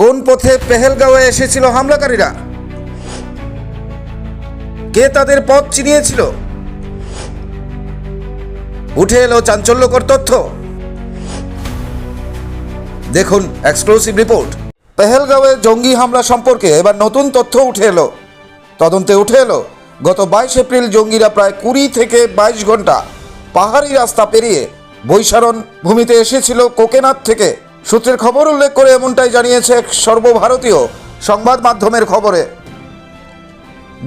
কোন পথে পেহেলগাঁওয়ে এসেছিল হামলাকারীরা? কে তাদের পথ চিনিয়েছিল উঠে এলো চাঞ্চল্যকর তথ্য। দেখুন এক্সক্লুসিভ রিপোর্ট। পেহেলগাঁওয়ে জঙ্গি হামলা সম্পর্কে এবার নতুন তথ্য উঠে এলো। তদন্তে উঠে এলো, গত বাইশ এপ্রিল জঙ্গিরা প্রায় কুড়ি থেকে বাইশ ঘণ্টা পাহাড়ি রাস্তা পেরিয়ে বৈশারণ ভূমিতে এসেছিল কোকেনাথ থেকে। সূত্রের খবর উল্লেখ করে এমনটাই জানিয়েছে এক সর্বভারতীয় সংবাদ মাধ্যমের খবরে।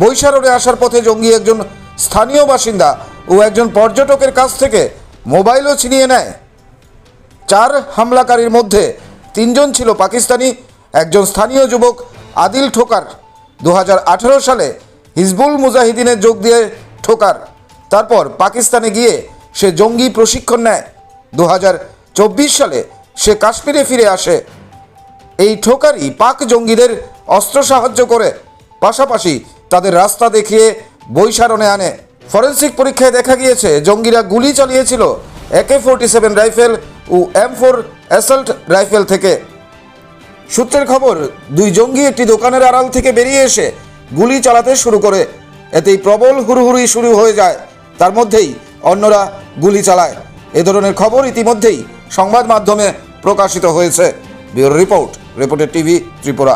বৈশারণে আসার পথে জঙ্গি একজন স্থানীয় বাসিন্দা ও একজন পর্যটকের কাছ থেকে মোবাইলও ছিনিয়ে নেয়। চার হামলাকারীর মধ্যে তিনজন ছিল পাকিস্তানি, একজন স্থানীয় যুবক আদিল ঠোকার দু হাজার আঠেরো সালে হিজবুল মুজাহিদিনে যোগ দিয়ে ঠোকার। তারপর পাকিস্তানে গিয়ে সে জঙ্গি প্রশিক্ষণ নেয়। দু হাজার চব্বিশ সালে সে কাশ্মীরে ফিরে আসে। এই ঠোকারই পাক জঙ্গিদের অস্ত্র সাহায্য করে। পাশাপাশি তাদের রাস্তা দেখিয়ে বৈশারণে আনে। ফরেন্সিক পরীক্ষায় দেখা গিয়েছে, জঙ্গিরা গুলি চালিয়েছিল একে ফোরটি সেভেন রাইফেল ও এম ফোর অ্যাসাল্ট রাইফেল থেকে। সূত্রের খবর, দুই জঙ্গি একটি দোকানের আড়াল থেকে বেরিয়ে এসে গুলি চালাতে শুরু করে। এতেই প্রবল হুড়হুড়ি শুরু হয়ে যায়। তার মধ্যেই অন্যরা গুলি চালায়। এ ধরনের খবর ইতিমধ্যেই সংবাদ মাধ্যমে প্রকাশিত হয়েছে। ব্যুরো রিপোর্ট রিপোর্টের টিভি ত্রিপুরা।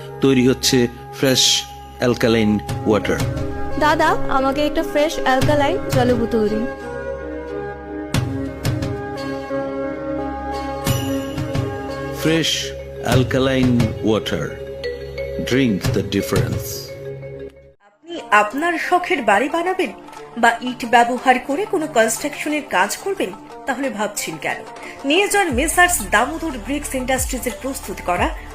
তৈরি হচ্ছে ফ্রেশ অ্যালকালাইন ওয়াটার দাদা আমাকে একটা ফ্রেশ অ্যালকালাইন জলে বোতল দিন fresh alkaline water drink the difference আপনি আপনার শখের বাড়ি বানাবেন বা ইট ব্যবহার করে কোনো কনস্ট্রাকশনের কাজ করবেন তাহলে ভাবছেন কেন? নিয়ে যান মেসার্স দামোদর ব্রিক্স ইন্ডাস্ট্রিজের প্রস্তুত করা